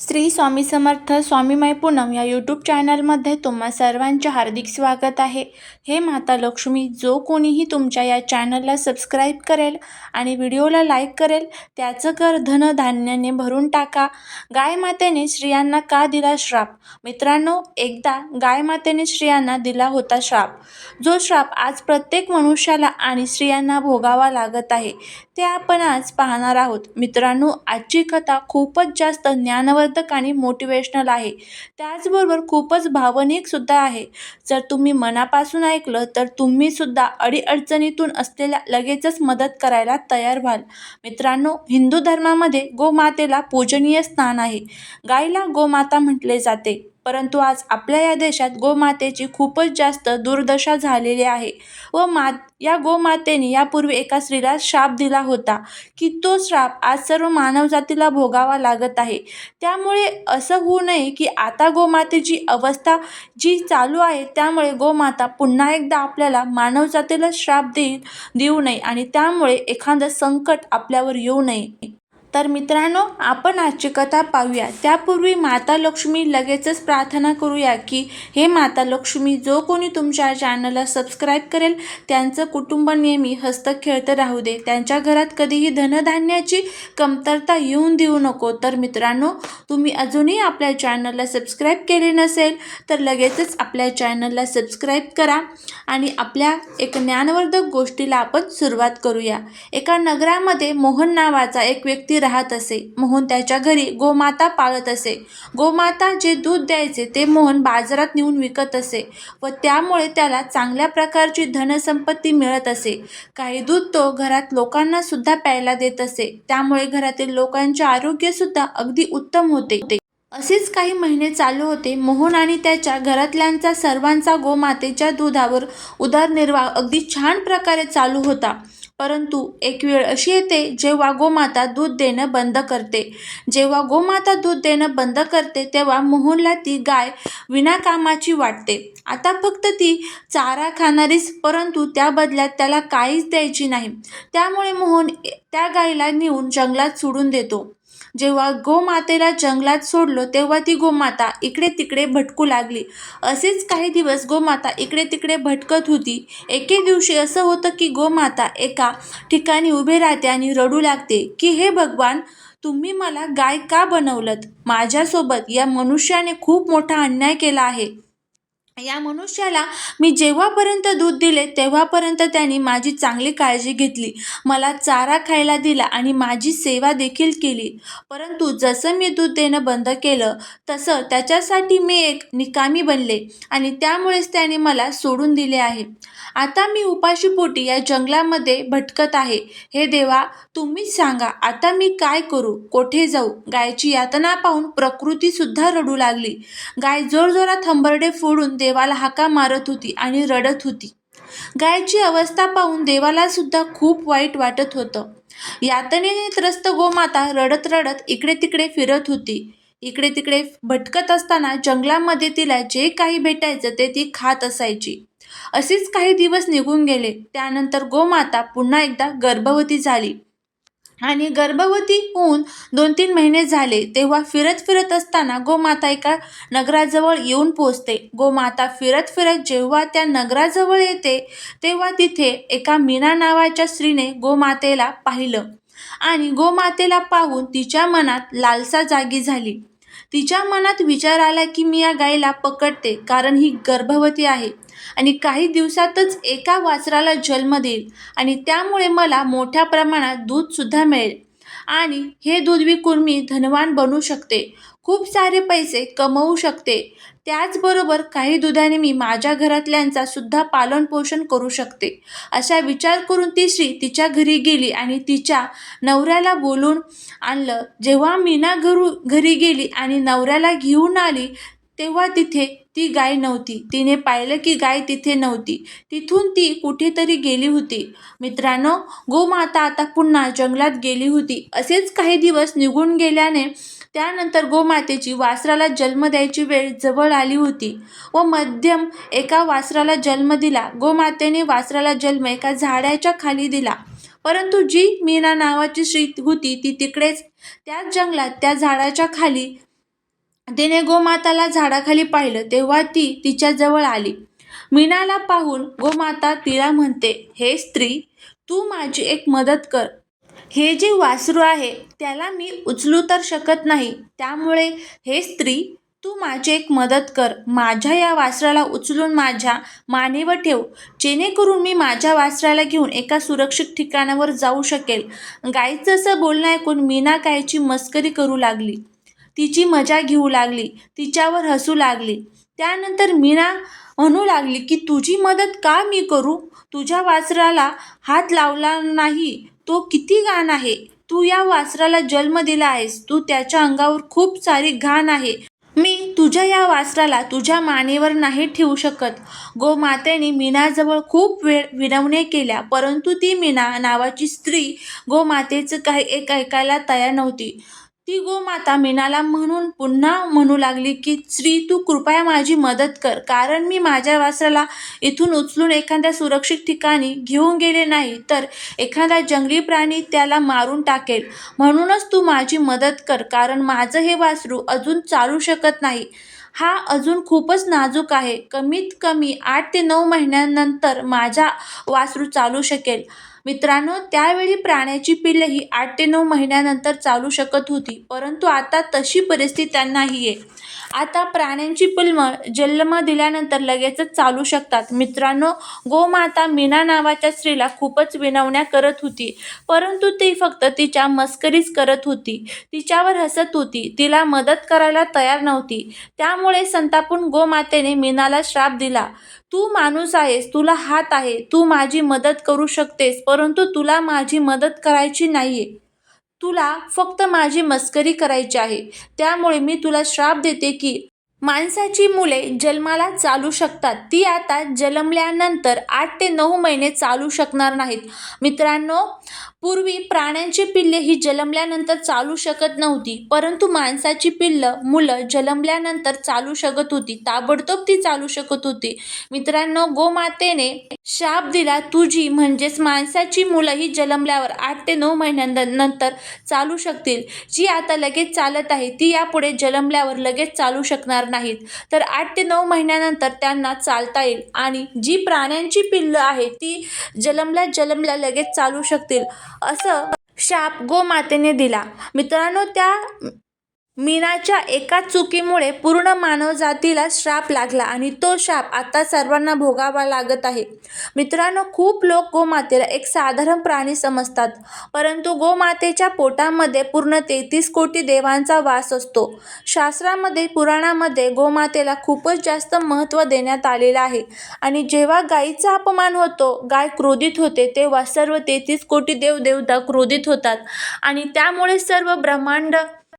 श्री स्वामी समर्थ स्वामीमाय पूनम या यूट्यूब चॅनलमध्ये तुम्हा सर्वांचे हार्दिक स्वागत आहे. हे माता लक्ष्मी जो कोणीही तुमच्या या चॅनलला सबस्क्राईब करेल आणि व्हिडिओला लाईक करेल त्याचं कर धनधान्याने भरून टाका. गायमातेने स्त्रियांना का दिला श्राप? मित्रांनो एकदा गायमातेने स्त्रियांना दिला होता श्राप. जो श्राप आज प्रत्येक मनुष्याला आणि स्त्रियांना भोगावा लागत आहे ते आपण आज पाहणार आहोत. मित्रांनो आजची कथा खूपच जास्त ज्ञानवर्धक आणि मोटिवेशनल आहे. त्याचबरोबर खूपच भावनिकसुद्धा आहे. जर तुम्ही मनापासून ऐकलं तर तुम्हीसुद्धा अडीअडचणीतून असलेल्या लगेचच मदत करायला तयार व्हाल. मित्रांनो हिंदू धर्मामध्ये गोमातेला पूजनीय स्थान आहे. गायीला गोमाता म्हटले जाते. परंतु आज आपल्या या देशात गोमातेची खूपच जास्त दुर्दशा झालेली आहे व मात या गोमातेने यापूर्वी एका स्त्रीला शाप दिला होता की तो श्राप आज सर्व मानवजातीला भोगावा लागत आहे. त्यामुळे असं होऊ नये की आता गोमातेची अवस्था जी चालू आहे त्यामुळे गोमाता पुन्हा एकदा आपल्याला मानवजातीला श्राप देईल देऊ नये आणि त्यामुळे एखादं संकट आपल्यावर येऊ नये. तर मित्रांनो आपण आजची कथा पाहूया. त्यापूर्वी माता लक्ष्मी लगेचच प्रार्थना करूया की हे माता लक्ष्मी जो कोणी तुमच्या चॅनलला सबस्क्राईब करेल त्यांचं कुटुंब नेहमी हस्त खेळतं राहू दे. त्यांच्या घरात कधीही धनधान्याची कमतरता येऊन देऊ नको. तर मित्रांनो तुम्ही अजूनही आपल्या चॅनलला सबस्क्राईब केले नसेल तर लगेचच आपल्या चॅनलला सबस्क्राईब करा आणि आपल्या एक ज्ञानवर्धक गोष्टीला आपण सुरुवात करूया. एका नगरामध्ये मोहन नावाचा एक व्यक्ती राहत असे. मोहन त्याच्या घरी गोमाता पाळत असे. गोमाता जे दूध द्यायचे ते मोहन बाजारात नेऊन विकत असे व त्यामुळे त्याला चांगल्या प्रकारची धनसंपत्ती मिळत असे. काही दूध तो घरात लोकांना सुद्धा प्यायला देत असे. त्यामुळे घरातील लोकांचे आरोग्य सुद्धा अगदी उत्तम होते. असेच काही महिने चालू होते. मोहन आणि त्याच्या घरातल्यांचा सर्वांचा गोमातेच्या दुधावर उदरनिर्वाह अगदी छान प्रकारे चालू होता. परंतु एक वेळ अशी येते जेव्हा गोमाता दूध देणं बंद करते. जेव्हा गोमाता दूध देणं बंद करते तेव्हा मोहनला ती गाय विनाकामाची वाटते. आता फक्त ती चारा खाणारीच परंतु त्या बदल्यात त्याला काहीच द्यायची नाही. त्यामुळे मोहन त्या गायीला नेऊन जंगलात सोडून देतो. जेव्हा गोमातेला जंगलात सोडलो तेव्हा ती गोमाता इकडे तिकडे भटकू लागली. असेच काही दिवस गोमाता इकडे तिकडे भटकत होती. एके दिवशी असं होतं की गोमाता एका ठिकाणी उभे राहते आणि रडू लागते की हे भगवान तुम्ही मला गाय का बनवलत? माझ्यासोबत या मनुष्याने खूप मोठा अन्याय केला आहे. या मनुष्याला मी जेव्हापर्यंत दूध दिले तेव्हापर्यंत त्यांनी माझी चांगली काळजी घेतली. मला चारा खायला दिला आणि माझी सेवा देखील केली. परंतु जसं मी दूध देणं बंद केलं तसं त्याच्यासाठी मी एक निकामी बनले आणि त्यामुळेच त्याने मला सोडून दिले आहे. आता मी उपाशीपोटी या जंगलामध्ये भटकत आहे. हे देवा तुम्हीच सांगा आता मी काय करू? कोठे जाऊ? गायची यातना पाहून प्रकृतीसुद्धा रडू लागली. गाय जोरजोरात हंबरडे फोडून देवाला हाका मारत होती आणि रडत होती. गायची अवस्था पाहून देवाला सुद्धा खूप वाईट वाटत होतं. यातनेने त्रस्त गोमाता रडत रडत इकडे तिकडे फिरत होती. इकडे तिकडे भटकत असताना जंगलामध्ये तिला जे काही भेटायचं ते ती खात असायची. असेच काही दिवस निघून गेले. त्यानंतर गोमाता पुन्हा एकदा गर्भवती झाली. आणि गर्भवती होऊन दोन तीन महिने झाले तेव्हा फिरत फिरत असताना गोमाता एका नगराजवळ येऊन पोचते गोमाता फिरत फिरत जेव्हा त्या नगराजवळ येते तेव्हा तिथे एका मीना नावाच्या स्त्रीने गोमातेला पाहिलं. आणि गोमातेला पाहून तिच्या मनात लालसा जागी झाली. तिच्या मनात विचार आला की मी या गायीला पकडते कारण ही गर्भवती आहे. आणि काही दिवसातच एका वासराला जन्म देईल आणि त्यामुळे मला मोठ्या प्रमाणात दूधसुद्धा मिळेल. आणि हे दूध विकून मी धनवान बनू शकते. खूप सारे पैसे कमवू शकते. त्याचबरोबर काही दुधाने मी माझ्या घरातल्यांचा सुद्धा पालनपोषण करू शकते. असा विचार करून ती स्त्री तिच्या घरी गेली आणि तिच्या नवऱ्याला बोलून आणलं. जेव्हा मीना घरू घरी गेली आणि नवऱ्याला घेऊन आली तेव्हा तिथे ती गाय नव्हती. तिने पाहिलं की गाय तिथे नव्हती. तिथून ती कुठेतरी गेली होती. मित्रांनो गोमाता आता पुन्हा जंगलात गेली होती. असेच काही दिवस निघून गेल्याने त्यानंतर गोमातेची वासराला जन्म द्यायची वेळ जवळ आली होती व मध्यम एका वासराला जन्म दिला. गोमातेने वासराला जन्म एका झाडाच्या खाली दिला. परंतु जी मीना नावाची स्त्री होती ती तिकडेच त्याच जंगलात त्या झाडाच्या खाली तिने गोमाताला झाडाखाली पाहिलं तेव्हा ती तिच्याजवळ आली. मीनाला पाहून गोमाता तिला म्हणते हे स्त्री तू माझी एक मदत कर. हे जे वासरू आहे त्याला मी उचलू तर शकत नाही. त्यामुळे हे स्त्री तू माझी एक मदत कर. माझ्या या वासराला उचलून माझ्या मानेवर ठेव. जेणेकरून मी माझ्या वासराला घेऊन एका सुरक्षित ठिकाणावर जाऊ शकेल. गाईचं असं बोलणं ऐकून मीना गायची मस्करी करू लागली. तिची मजा घेऊ लागली तिच्यावर हसू लागली. त्यानंतर मीना म्हणू लागली की तुझी मदत का मी करू? तुझ्या वासराला हात लावला नाही. तो किती घाण आहे. तू या वासराला जन्म दिला आहेस. तू त्याच्या अंगावर खूप सारी घाण आहे. मी तुझ्या या वासराला तुझ्या मानेवर नाही ठेवू शकत. गोमातेने मीनाजवळ खूप वेळ विनवण्या केल्या परंतु ती मीना नावाची स्त्री गोमातेचं काही एक ऐकायला तयार नव्हती. ती गोमाता मीनाला म्हणून पुन्हा म्हणू लागली की श्री तू कृपया माझी मदत कर. कारण मी माझ्या वासराला इथून उचलून एखाद्या सुरक्षित ठिकाणी घेऊन गेले नाही तर एखादा जंगली प्राणी त्याला मारून टाकेल. म्हणूनच तू माझी मदत कर कारण माझं हे वासरू अजून चालू शकत नाही. हा अजून खूपच नाजूक आहे. कमीत कमी आठ ते नऊ महिन्यानंतर माझा वासरू चालू शकेल. मित्रांनो त्यावेळी प्राण्याची पिल्ले ही आठ ते नऊ महिन्यानंतर चालू शकत होती परंतु आता तशी परिस्थिती त्यांनाही आहे आता प्राण्यांची पिल्म जन्म दिल्यानंतर लगेचच चालू शकतात. मित्रांनो गोमाता मीना नावाच्या स्त्रीला खूपच विनवण्या करत होती परंतु ती फक्त तिच्या मस्करीच करत होती. तिच्यावर हसत होती. तिला मदत करायला तयार नव्हती. त्यामुळे संतापून गोमातेने मीनाला श्राप दिला. तू माणूस आहेस तुला हात आहे तू माझी मदत करू शकतेस परंतु तुला माझी मदत करायची नाहीये. तुला फक्त माझी मस्करी करायची आहे. त्यामुळे मी तुला श्राप देते की माणसाची मुले जन्माला चालू शकतात. ती आता जन्मल्यानंतर आठ ते नऊ महिने चालू शकणार नाहीत. मित्रांनो पूर्वी प्राण्यांची पिल्ले ही जन्मल्यानंतर चालू शकत नव्हती परंतु माणसाची पिल्लं मुलं जन्मल्यानंतर चालू शकत होती. ताबडतोब ती चालू शकत होती. मित्रांनो गोमातेने शाप दिला. तुझी म्हणजेच माणसाची मुलं ही जन्मल्यावर आठ ते नऊ महिन्यानंतर चालू शकतील. जी आता लगेच चालत आहे ती यापुढे जन्मल्यावर लगेच चालू शकणार नाहीत. तर आठ ते नऊ महिन्यानंतर त्यांना चालता येईल आणि जी प्राण्यांची पिल्लं आहेत ती जलमल्या जलमल्या लगेच चालू शकतील असं शाप गोमातेने दिला. मित्रांनो त्या मीनाच्या एका चुकीमुळे पूर्ण मानवजातीला श्राप लागला आणि तो शाप आता सर्वांना भोगावा लागत आहे. मित्रांनो खूप लोक गोमातेला एक साधारण प्राणी समजतात परंतु गोमातेच्या पोटामध्ये पूर्ण तेहतीस कोटी देवांचा वास असतो. शास्त्रामध्ये पुराणामध्ये गोमातेला खूपच जास्त महत्त्व देण्यात आलेलं आहे आणि जेव्हा गायीचा अपमान होतो गाय क्रोधित होते तेव्हा सर्व तेहतीस कोटी देवदेवता क्रोधित होतात आणि त्यामुळे सर्व ब्रह्मांड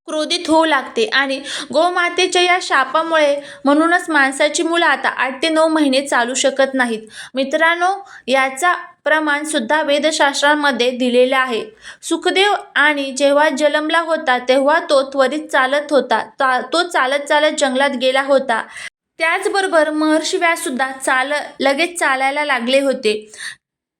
क्रोधित होऊ लागते आणि गोमातेच्या या शापामुळे म्हणूनच माणसाची मुलं आता आठ ते नऊ महिने चालू शकत नाहीत. मित्रांनो याचा प्रमाण सुद्धा वेदशास्त्रामध्ये दिलेले आहे. सुखदेव आणि जेव्हा जन्मला होता तेव्हा तो त्वरित चालत होता. ता तो चालत चालत जंगलात गेला होता. त्याचबरोबर महर्षी व्याससुद्धा चाल लगेच चालायला लागले होते.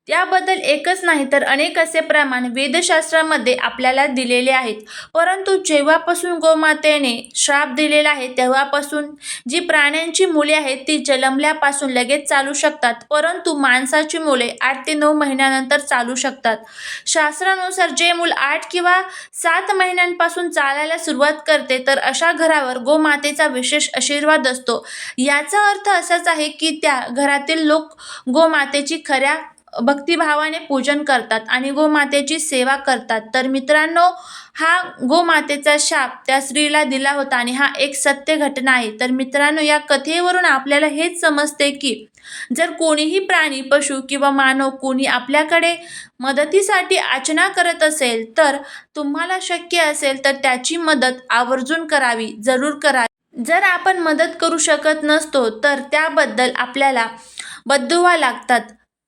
त्याबद्दल एकच नाही तर अनेक असे प्रमाण वेदशास्त्रामध्ये आपल्याला दिलेले आहेत. परंतु जेव्हापासून गोमातेने श्राप दिलेला आहे तेव्हापासून जी प्राण्यांची मुले आहेत ती जन्मल्यापासून लगेच चालू शकतात. परंतु माणसाची मुले आठ ते नऊ महिन्यानंतर चालू शकतात. शास्त्रानुसार जे मूल आठ किंवा सात महिन्यांपासून चालायला सुरुवात करते तर अशा घरावर गोमातेचा विशेष आशीर्वाद असतो. याचा अर्थ असाच आहे की त्या घरातील लोक गोमातेची खऱ्या भक्तिभावाने पूजन करतात आणि गोमातेची सेवा करतात. तर मित्रांनो हा गोमातेचा शाप त्या स्त्रीला दिला होता आणि हा एक सत्य घटना आहे. तर मित्रांनो या कथेवरून आपल्याला हेच समजते की जर कोणीही प्राणी पशु किंवा मानव कोणी आपल्याकडे मदतीसाठी आचना करत असेल तर तुम्हाला शक्य असेल तर त्याची मदत आवर्जून करावी जरूर करावी. जर आपण मदत करू शकत नसतो तर त्याबद्दल आपल्याला बद्दुवा लागतात.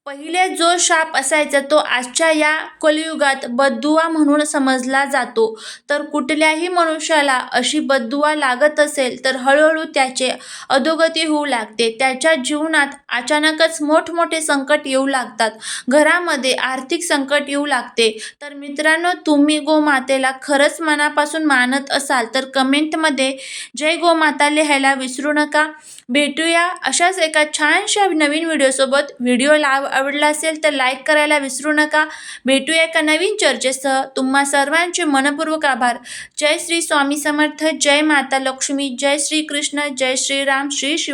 पहिले जो शाप असायचा तो आजच्या या कलियुगात बद्दुआ म्हणून समजला जातो. तर कुठल्याही मनुष्याला अशी बद्दुआ लागत असेल तर हळूहळू त्याचे अधोगती होऊ लागते. त्याच्या जीवनात अचानकच मोठमोठे संकट येऊ लागतात. घरामध्ये आर्थिक संकट येऊ लागते. तर मित्रांनो तुम्ही गोमातेला खरंच मनापासून मानत असाल तर कमेंटमध्ये जय गोमाता लिहायला विसरू नका. भेटूया अशाच एका छानशा नवीन व्हिडिओसोबत. व्हिडिओ लाव आवडला असेल तर लाईक करायला विसरू नका. भेटूया एका नवीन चर्चेसह. तुम्हा सर्वांचे मनपूर्वक आभार. जय श्री स्वामी समर्थ. जय माता लक्ष्मी. जय श्री कृष्ण. जय श्रीराम श्री शिव.